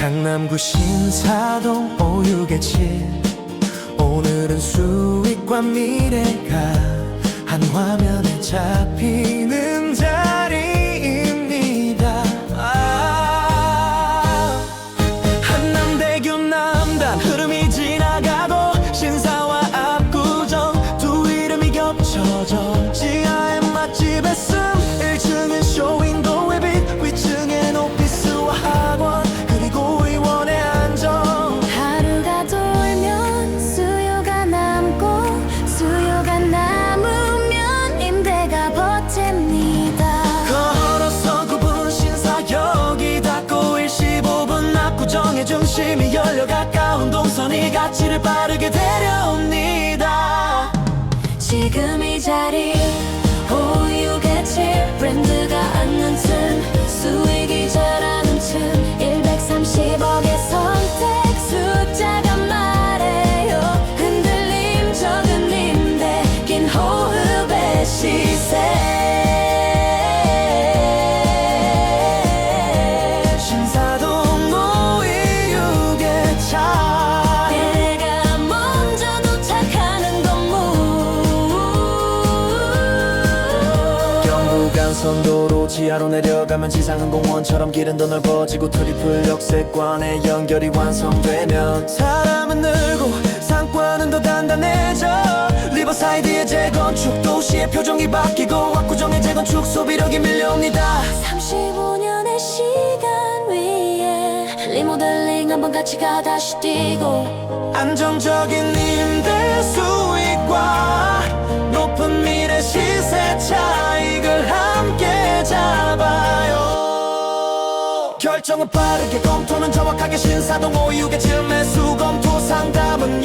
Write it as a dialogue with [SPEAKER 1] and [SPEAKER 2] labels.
[SPEAKER 1] 강남구 신사동 오유개칠 오늘은 수익과 미래가 한 화면에 잡히는 가까운 동선이 가치를 빠르 선도로 지하로 내려가면 지상은 공원처럼 길은 더 넓어지고 트리플 역세권의 연결이 완성되면 사람은 늘고 상권은 더 단단해져. 리버사이드의 재건축 도시의 표정이 바뀌고 압구정의 재건축 소비력이 밀려옵니다.
[SPEAKER 2] 35년의 시간 위에 리모델링 한번 같이 가 다시 뛰고.
[SPEAKER 1] 안정적인 결정은 빠르게 검토는 정확하게 신사동 오유개 칠매 수검토 상담은